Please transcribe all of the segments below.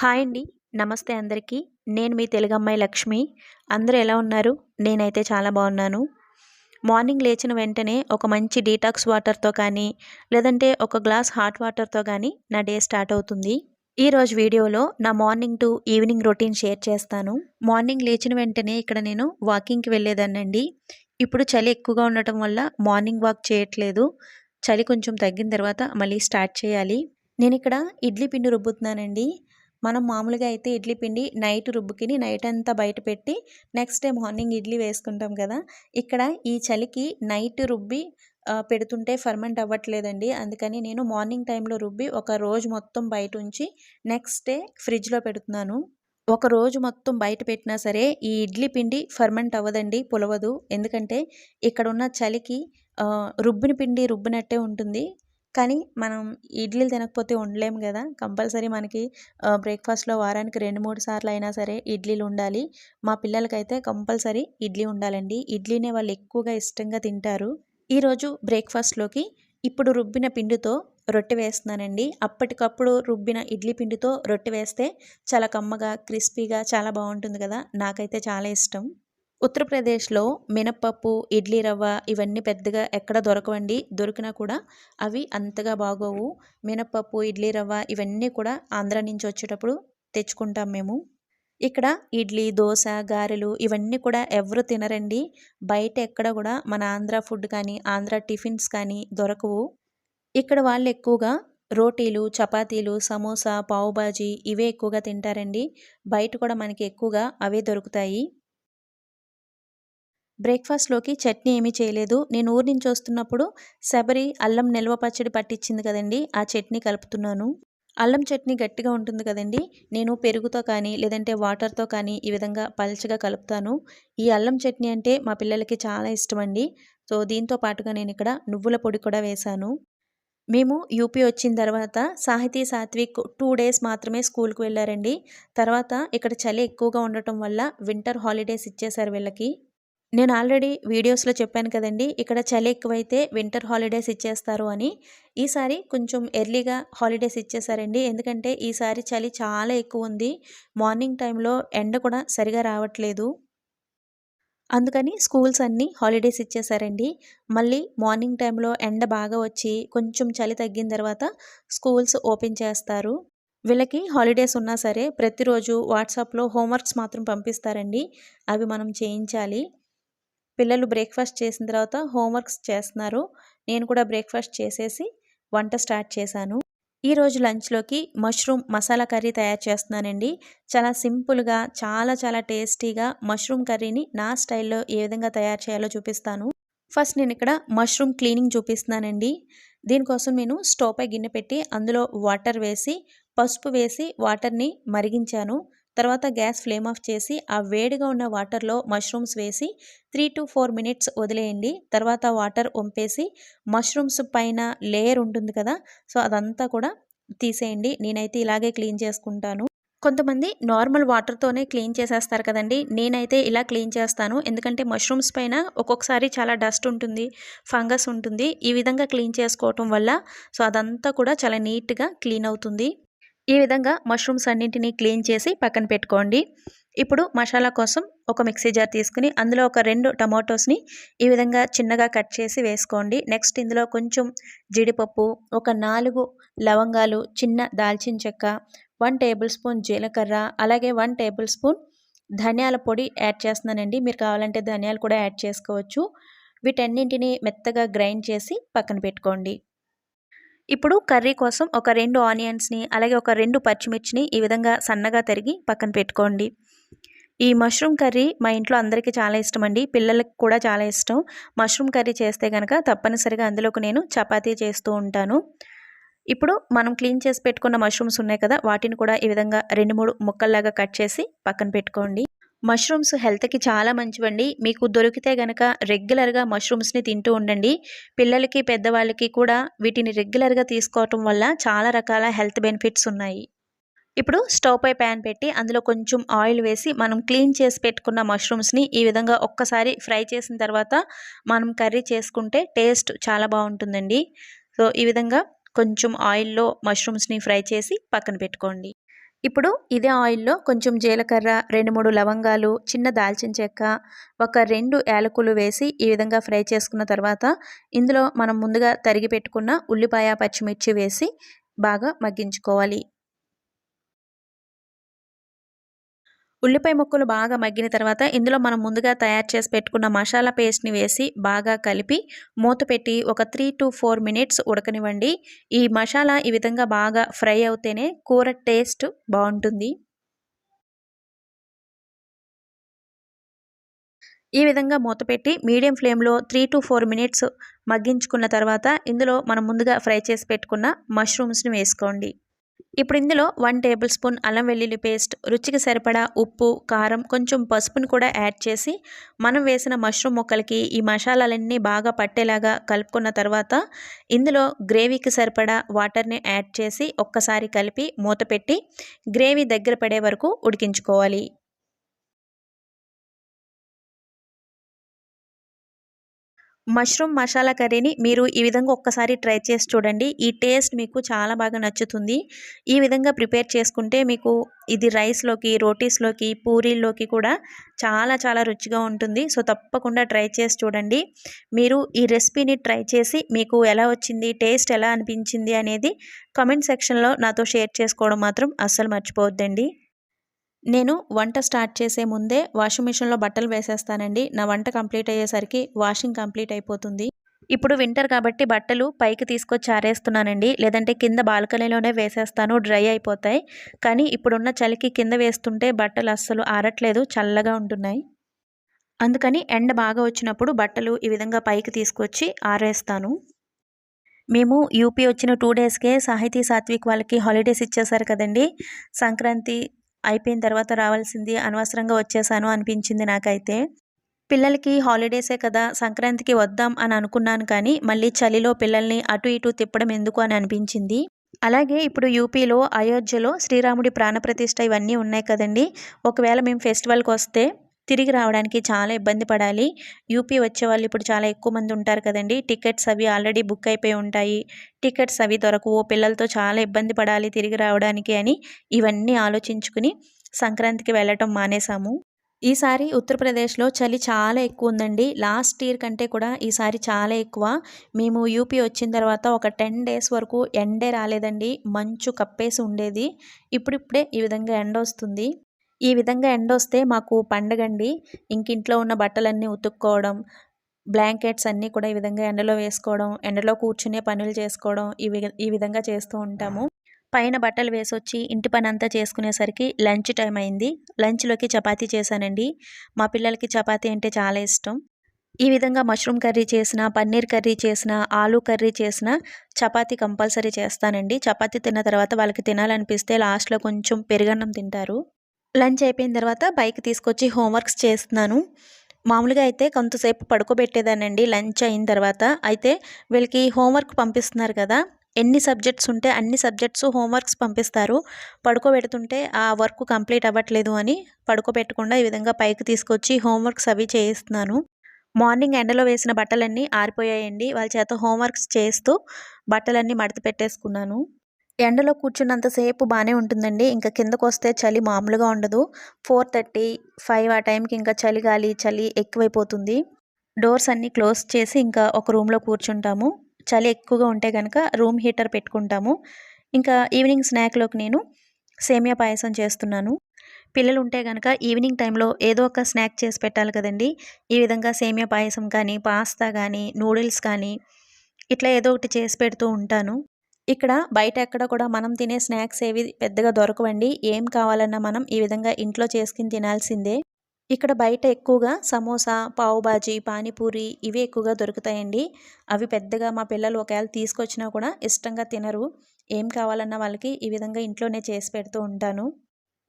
Hi అండి. నమస్తే అందరికీ. నేను మీ తెలుగమ్మాయి లక్ష్మి. అందరూ ఎలా ఉన్నారు? నేనైతే చాలా బాగున్నాను. మార్నింగ్ లేచిన వెంటనే ఒక మంచి డీటాక్స్ వాటర్తో కానీ లేదంటే ఒక గ్లాస్ హాట్ వాటర్తో కానీ నా డే స్టార్ట్ అవుతుంది. ఈరోజు వీడియోలో నా morning to evening routine share చేస్తాను. మార్నింగ్ లేచిన వెంటనే ఇక్కడ నేను వాకింగ్కి వెళ్ళేదాన్నండి. ఇప్పుడు చలి ఎక్కువగా ఉండటం వల్ల మార్నింగ్ వాక్ చేయట్లేదు. చలి కొంచెం తగ్గిన తర్వాత మళ్ళీ స్టార్ట్ చేయాలి. నేను ఇక్కడ ఇడ్లీ పిండి రుబ్బుతున్నానండి. మనం మామూలుగా అయితే ఇడ్లీ పిండి నైట్ రుబ్బుకిని నైట్ అంతా బయట పెట్టి నెక్స్ట్ డే మార్నింగ్ ఇడ్లీ వేసుకుంటాం కదా ఇక్కడ ఈ చలికి నైట్ రుబ్బి పెడుతుంటే ఫర్మెంట్ అవ్వట్లేదండి. అందుకని నేను మార్నింగ్ టైంలో రుబ్బి ఒక రోజు మొత్తం బయట ఉంచి నెక్స్ట్ డే ఫ్రిడ్జ్లో పెడుతున్నాను. ఒక రోజు మొత్తం బయట పెట్టినా సరే ఈ ఇడ్లీ పిండి ఫర్మెంట్ అవ్వదండి పులవదు. ఎందుకంటే ఇక్కడ ఉన్న చలికి రుబ్బిన పిండి రుబ్బినట్టే ఉంటుంది. కానీ మనం ఇడ్లీలు తినకపోతే ఉండలేము కదా. కంపల్సరీ మనకి బ్రేక్ఫాస్ట్లో వారానికి రెండు మూడు సార్లు అయినా సరే ఇడ్లీలు ఉండాలి. మా పిల్లలకైతే కంపల్సరీ ఇడ్లీ ఉండాలండి. ఇడ్లీనే వాళ్ళు ఎక్కువగా ఇష్టంగా తింటారు. ఈరోజు బ్రేక్ఫాస్ట్లోకి ఇప్పుడు రుబ్బిన పిండితో రొట్టె వేస్తున్నానండి. అప్పటికప్పుడు రుబ్బిన ఇడ్లీ పిండితో రొట్టె వేస్తే చాలా కమ్మగా క్రిస్పీగా చాలా బాగుంటుంది కదా. నాకైతే చాలా ఇష్టం. ఉత్తరప్రదేశ్లో మినప్పప్పు ఇడ్లీ రవ్వ ఇవన్నీ పెద్దగా ఎక్కడ దొరకవండి. దొరికినా కూడా అవి అంతగా బాగోవు. మినప్పప్పు ఇడ్లీ రవ్వ ఇవన్నీ కూడా ఆంధ్ర నుంచి వచ్చేటప్పుడు తెచ్చుకుంటాం మేము. ఇక్కడ ఇడ్లీ దోశ గారెలు ఇవన్నీ కూడా ఎవరు తినరండి. బయట ఎక్కడ కూడా మన ఆంధ్ర ఫుడ్ కానీ ఆంధ్ర టిఫిన్స్ కానీ దొరకవు. ఇక్కడ వాళ్ళు ఎక్కువగా రోటీలు చపాతీలు సమోసా పావుబాజీ ఇవే ఎక్కువగా తింటారండి. బయట కూడా మనకి ఎక్కువగా అవే దొరుకుతాయి. బ్రేక్ఫాస్ట్లోకి చట్నీ ఏమీ చేయలేదు. నేను ఊరి నుంచి వస్తున్నప్పుడు శబరి అల్లం నిల్వ పచ్చడి పట్టించింది కదండి ఆ చట్నీ కలుపుతున్నాను. అల్లం చట్నీ గట్టిగా ఉంటుంది కదండి నేను పెరుగుతో కానీ లేదంటే వాటర్తో కానీ ఈ విధంగా పల్చగా కలుపుతాను. ఈ అల్లం చట్నీ అంటే మా పిల్లలకి చాలా ఇష్టం అండి సో దీంతో పాటుగా నేను ఇక్కడ నువ్వుల పొడి కూడా వేశాను. మేము యూపీ వచ్చిన తర్వాత సాహితీ సాత్విక్ టూ డేస్ మాత్రమే స్కూల్కి వెళ్ళారండి. తర్వాత ఇక్కడ చలి ఎక్కువగా ఉండటం వల్ల వింటర్ హాలిడేస్ ఇచ్చేశారు వీళ్ళకి. నేను ఆల్రెడీ వీడియోస్లో చెప్పాను కదండి ఇక్కడ చలి ఎక్కువైతే వింటర్ హాలిడేస్ ఇచ్చేస్తారు అని. ఈసారి కొంచెం ఎర్లీగా హాలిడేస్ ఇచ్చేసారండి. ఎందుకంటే ఈసారి చలి చాలా ఎక్కువ ఉంది. మార్నింగ్ టైంలో ఎండ కూడా సరిగా రావట్లేదు. అందుకని స్కూల్స్ అన్నీ హాలిడేస్ ఇచ్చేసారండి. మళ్ళీ మార్నింగ్ టైంలో ఎండ బాగా వచ్చి కొంచెం చలి తగ్గిన తర్వాత స్కూల్స్ ఓపెన్ చేస్తారు. వీళ్ళకి హాలిడేస్ ఉన్నా సరే ప్రతిరోజు వాట్సాప్లో హోంవర్క్స్ మాత్రం పంపిస్తారండి. అవి మనం చేయించాలి. పిల్లలు బ్రేక్ఫాస్ట్ చేసిన తర్వాత హోంవర్క్స్ చేస్తున్నారు. నేను కూడా బ్రేక్ఫాస్ట్ చేసేసి వంట స్టార్ట్ చేశాను. ఈరోజు లంచ్లోకి మష్రూమ్ మసాలా కర్రీ తయారు చేస్తున్నానండి. చాలా సింపుల్గా చాలా చాలా టేస్టీగా మష్రూమ్ కర్రీని నా స్టైల్లో ఏ విధంగా తయారు చేయాలో చూపిస్తాను. ఫస్ట్ నేను ఇక్కడ మష్రూమ్ క్లీనింగ్ చూపిస్తున్నానండి. దీనికోసం నేను స్టవ్ పై గిన్నె పెట్టి అందులో వాటర్ వేసి పసుపు వేసి వాటర్ని మరిగించాను. తర్వాత గ్యాస్ ఫ్లేమ్ ఆఫ్ చేసి ఆ వేడిగా ఉన్న వాటర్లో మష్రూమ్స్ వేసి త్రీ టు ఫోర్ మినిట్స్ వదిలేయండి. తర్వాత వాటర్ వంపేసి మష్రూమ్స్ పైన లేయర్ ఉంటుంది కదా సో అదంతా కూడా తీసేయండి. నేనైతే ఇలాగే క్లీన్ చేసుకుంటాను. కొంతమంది నార్మల్ వాటర్తోనే క్లీన్ చేసేస్తారు కదండి. నేనైతే ఇలా క్లీన్ చేస్తాను. ఎందుకంటే మష్రూమ్స్ పైన ఒక్కొక్కసారి చాలా డస్ట్ ఉంటుంది ఫంగస్ ఉంటుంది. ఈ విధంగా క్లీన్ చేసుకోవటం వల్ల సో అదంతా కూడా చాలా నీట్గా క్లీన్ అవుతుంది. ఈ విధంగా మష్రూమ్స్ అన్నింటినీ క్లీన్ చేసి పక్కన పెట్టుకోండి. ఇప్పుడు మసాలా కోసం ఒక మిక్సీ జార్ తీసుకుని అందులో ఒక రెండు టమాటోస్ని ఈ విధంగా చిన్నగా కట్ చేసి వేసుకోండి. నెక్స్ట్ ఇందులో కొంచెం జీడిపప్పు ఒక నాలుగు లవంగాలు చిన్న దాల్చిన చెక్క వన్ టేబుల్ స్పూన్ జీలకర్ర అలాగే వన్ టేబుల్ స్పూన్ ధనియాల పొడి యాడ్ చేస్తున్నానండి. మీరు కావాలంటే ధనియాలు కూడా యాడ్ చేసుకోవచ్చు. వీటన్నింటినీ మెత్తగా గ్రైండ్ చేసి పక్కన పెట్టుకోండి. ఇప్పుడు కర్రీ కోసం ఒక రెండు ఆనియన్స్ని అలాగే ఒక రెండు పచ్చిమిర్చిని ఈ విధంగా సన్నగా తరిగి పక్కన పెట్టుకోండి. ఈ మష్రూమ్ కర్రీ మా ఇంట్లో అందరికీ చాలా ఇష్టం అండి పిల్లలకి కూడా చాలా ఇష్టం. మష్రూమ్ కర్రీ చేస్తే కనుక తప్పనిసరిగా అందులోకి నేను చపాతీ చేస్తూ ఉంటాను. ఇప్పుడు మనం క్లీన్ చేసి పెట్టుకున్న మష్రూమ్స్ ఉన్నాయి కదా వాటిని కూడా ఈ విధంగా రెండు మూడు ముక్కల్లాగా కట్ చేసి పక్కన పెట్టుకోండి. మష్రూమ్స్ హెల్త్కి చాలా మంచివండి. మీకు దొరికితే గనక రెగ్యులర్గా మష్రూమ్స్ని తింటూ ఉండండి. పిల్లలకి పెద్దవాళ్ళకి కూడా వీటిని రెగ్యులర్గా తీసుకోవటం వల్ల చాలా రకాల హెల్త్ బెనిఫిట్స్ ఉన్నాయి. ఇప్పుడు స్టవ్ పై ప్యాన్ పెట్టి అందులో కొంచెం ఆయిల్ వేసి మనం క్లీన్ చేసి పెట్టుకున్న మష్రూమ్స్ని ఈ విధంగా ఒక్కసారి ఫ్రై చేసిన తర్వాత మనం కర్రీ చేసుకుంటే టేస్ట్ చాలా బాగుంటుందండి. సో ఈ విధంగా కొంచెం ఆయిల్లో మష్రూమ్స్ని ఫ్రై చేసి పక్కన పెట్టుకోండి. ఇప్పుడు ఇదే ఆయిల్లో కొంచెం జీలకర్ర రెండు మూడు లవంగాలు చిన్న దాల్చిన చెక్క ఒక రెండు యాలకులు వేసి ఈ విధంగా ఫ్రై చేసుకున్న తర్వాత ఇందులో మనం ముందుగా తరిగి పెట్టుకున్న ఉల్లిపాయ పచ్చిమిర్చి వేసి బాగా మగ్గించుకోవాలి. ఉల్లిపాయ ముక్కలు బాగా మగ్గిన తర్వాత ఇందులో మనం ముందుగా తయారు చేసి పెట్టుకున్న మసాలా పేస్ట్ని వేసి బాగా కలిపి మూత పెట్టి ఒక త్రీ టు ఫోర్ మినిట్స్ ఉడకనివ్వండి. ఈ మసాలా ఈ విధంగా బాగా ఫ్రై అవుతేనే కూర టేస్ట్ బాగుంటుంది. ఈ విధంగా మూత పెట్టి మీడియం ఫ్లేమ్లో త్రీ టు ఫోర్ మినిట్స్ మగ్గించుకున్న తర్వాత ఇందులో మనం ముందుగా ఫ్రై చేసి పెట్టుకున్న మష్రూమ్స్ని వేసుకోండి. ఇప్పుడు ఇందులో వన్ టేబుల్ స్పూన్ అల్లం వెల్లుల్లి పేస్ట్ రుచికి సరిపడా ఉప్పు కారం కొంచెం పసుపును కూడా యాడ్ చేసి మనం వేసిన మష్రూమ్ ముక్కలకి ఈ మసాలాలన్నీ బాగా పట్టేలాగా కలుపుకున్న తర్వాత ఇందులో గ్రేవీకి సరిపడా వాటర్ని యాడ్ చేసి ఒక్కసారి కలిపి మూత పెట్టి గ్రేవీ దగ్గర పడే వరకు ఉడికించుకోవాలి. మష్రూమ్ మసాలా కర్రీని మీరు ఈ విధంగా ఒక్కసారి ట్రై చేసి చూడండి. ఈ టేస్ట్ మీకు చాలా బాగా నచ్చుతుంది. ఈ విధంగా ప్రిపేర్ చేసుకుంటే మీకు ఇది రైస్లోకి రోటీస్లోకి పూరీల్లోకి కూడా చాలా చాలా రుచిగా ఉంటుంది. సో తప్పకుండా ట్రై చేసి చూడండి. మీరు ఈ రెసిపీని ట్రై చేసి మీకు ఎలా వచ్చింది టేస్ట్ ఎలా అనిపించింది అనేది కమెంట్ సెక్షన్లో నాతో షేర్ చేసుకోవడం మాత్రం అస్సలు మర్చిపోవద్దండి. నేను వంట స్టార్ట్ చేసే ముందే వాషింగ్ మిషన్లో బట్టలు వేసేస్తానండి. నా వంట కంప్లీట్ అయ్యేసరికి వాషింగ్ కంప్లీట్ అయిపోతుంది. ఇప్పుడు వింటర్ కాబట్టి బట్టలు పైకి తీసుకొచ్చి ఆరేస్తున్నానండి. లేదంటే కింద బాల్కనీలోనే వేసేస్తాను. డ్రై అయిపోతాయి. కానీ ఇప్పుడున్న చలికి కింద వేస్తుంటే బట్టలు అస్సలు ఆరట్లేదు. చల్లగా ఉంటున్నాయి. అందుకని ఎండ బాగా వచ్చినప్పుడు బట్టలు ఈ విధంగా పైకి తీసుకొచ్చి ఆరేస్తాను. మేము యూపీ వచ్చిన టూ డేస్కే సాహితీ సాత్విక్ వాళ్ళకి హాలిడేస్ ఇచ్చేసారు కదండి. సంక్రాంతి అయిపోయిన తర్వాత రావాల్సింది అనవసరంగా వచ్చేసాను అనిపించింది నాకైతే. పిల్లలకి హాలిడేసే కదా సంక్రాంతికి వద్దాం అని అనుకున్నాను కానీ మళ్ళీ చలిలో పిల్లల్ని అటు ఇటు తిప్పడం ఎందుకు అని అనిపించింది. అలాగే ఇప్పుడు యూపీలో అయోధ్యలో శ్రీరాముడి ప్రాణప్రతిష్ఠ ఇవన్నీ ఉన్నాయి కదండి. ఒకవేళ మేము ఫెస్టివల్కి వస్తే తిరిగి రావడానికి చాలా ఇబ్బంది పడాలి. యూపీ వచ్చే వాళ్ళు ఇప్పుడు చాలా ఎక్కువ మంది ఉంటారు కదండి. టికెట్స్ అవి ఆల్రెడీ బుక్ అయిపోయి ఉంటాయి. టికెట్స్ అవి దొరకవు. పిల్లలతో చాలా ఇబ్బంది పడాలి తిరిగి రావడానికి అని ఇవన్నీ ఆలోచించుకుని సంక్రాంతికి వెళ్ళటం మానేశాము. ఈసారి ఉత్తరప్రదేశ్లో చలి చాలా ఎక్కువ ఉందండి. లాస్ట్ ఇయర్ కంటే కూడా ఈసారి చాలా ఎక్కువ. మేము యూపీ వచ్చిన తర్వాత ఒక టెన్ డేస్ వరకు ఎండే రాలేదండి. మంచు కప్పేసి ఉండేది. ఇప్పుడిప్పుడే ఈ విధంగా ఎండ వస్తుంది. ఈ విధంగా ఎండ వస్తే మాకు పండగండి. ఇంకింట్లో ఉన్న బట్టలన్నీ ఉతుక్కోవడం బ్లాంకెట్స్ అన్నీ కూడా ఈ విధంగా ఎండలో వేసుకోవడం ఎండలో కూర్చునే పనులు చేసుకోవడం ఇవి ఈ విధంగా చేస్తూ ఉంటాము. పైన బట్టలు వేసొచ్చి ఇంటి పని అంతా చేసుకునేసరికి లంచ్ టైం అయింది. లంచ్లోకి చపాతీ చేశానండి. మా పిల్లలకి చపాతీ అంటే చాలా ఇష్టం. ఈ విధంగా మష్రూమ్ కర్రీ చేసిన పన్నీర్ కర్రీ చేసిన ఆలూ కర్రీ చేసిన చపాతీ కంపల్సరీ చేస్తానండి. చపాతీ తిన్న తర్వాత వాళ్ళకి తినాలనిపిస్తే లాస్ట్లో కొంచెం పెరుగన్నం తింటారు. లంచ్ అయిపోయిన తర్వాత బైక్ తీసుకొచ్చి హోంవర్క్స్ చేస్తున్నాను. మామూలుగా అయితే కొంతసేపు పడుకోబెట్టేదానండి లంచ్ అయిన తర్వాత. అయితే వీళ్ళకి హోంవర్క్ పంపిస్తున్నారు కదా ఎన్ని సబ్జెక్ట్స్ ఉంటే అన్ని సబ్జెక్ట్స్ హోంవర్క్స్ పంపిస్తారు. పడుకోబెడుతుంటే ఆ వర్క్ కంప్లీట్ అవ్వట్లేదు అని పడుకోబెట్టకుండా ఈ విధంగా పైకి తీసుకొచ్చి హోంవర్క్స్ అవి చేయిస్తున్నాను. మార్నింగ్ ఎండలో వేసిన బట్టలన్నీ ఆరిపోయాయండి. వాళ్ళ చేత హోంవర్క్స్ చేస్తూ బట్టలన్నీ మడత పెట్టేసుకున్నాను. ఎండలో కూర్చున్నంతసేపు బాగానే ఉంటుందండి. ఇంకా కిందకు వస్తే చలి మామూలుగా ఉండదు. ఫోర్ థర్టీ ఫైవ్ ఆ టైంకి ఇంకా చలి గాలి చలి ఎక్కువైపోతుంది. డోర్స్ అన్నీ క్లోజ్ చేసి ఇంకా ఒక రూమ్లో కూర్చుంటాము. చలి ఎక్కువగా ఉంటే కనుక రూమ్ హీటర్ పెట్టుకుంటాము. ఇంకా ఈవినింగ్ స్నాక్లోకి నేను సేమియా పాయసం చేస్తున్నాను. పిల్లలు ఉంటే కనుక ఈవినింగ్ టైంలో ఏదో ఒక స్నాక్ చేసి పెట్టాలి కదండి. ఈ విధంగా సేమియా పాయసం కానీ పాస్తా కానీ నూడిల్స్ కానీ ఇట్లా ఏదో ఒకటి చేసి పెడుతూ ఉంటాను. ఇక్కడ బయట ఎక్కడ కూడా మనం తినే స్నాక్స్ ఏవి పెద్దగా దొరకవండి. ఏం కావాలన్నా మనం ఈ విధంగా ఇంట్లో చేసుకుని తినాల్సిందే. ఇక్కడ బయట ఎక్కువగా సమోసా పావుబాజీ పానీపూరి ఇవి ఎక్కువగా దొరుకుతాయండి. అవి పెద్దగా మా పిల్లలు ఒకవేళ తీసుకొచ్చినా కూడా ఇష్టంగా తినరు. ఏం కావాలన్నా వాళ్ళకి ఈ విధంగా ఇంట్లోనే చేసి పెడుతూ ఉంటాను.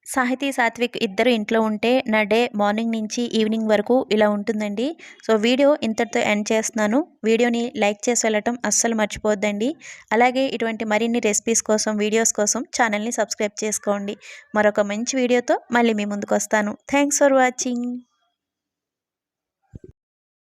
సాహితీ సాత్విక్ ఇద్దరు ఇంట్లో ఉంటే నా డే మార్నింగ్ నుంచి ఈవినింగ్ వరకు ఇలా ఉంటుందండి. సో వీడియో ఇంతటితో ఎండ్ చేస్తున్నాను. వీడియోని లైక్ చేసి వెళ్ళటం అస్సలు మర్చిపోద్దండి అలాగే ఇటువంటి మరిన్ని రెసిపీస్ కోసం వీడియోస్ కోసం ఛానల్ని సబ్స్క్రైబ్ చేసుకోండి. మరొక మంచి వీడియోతో మళ్ళీ మీ ముందుకు వస్తాను. Thanks for watching.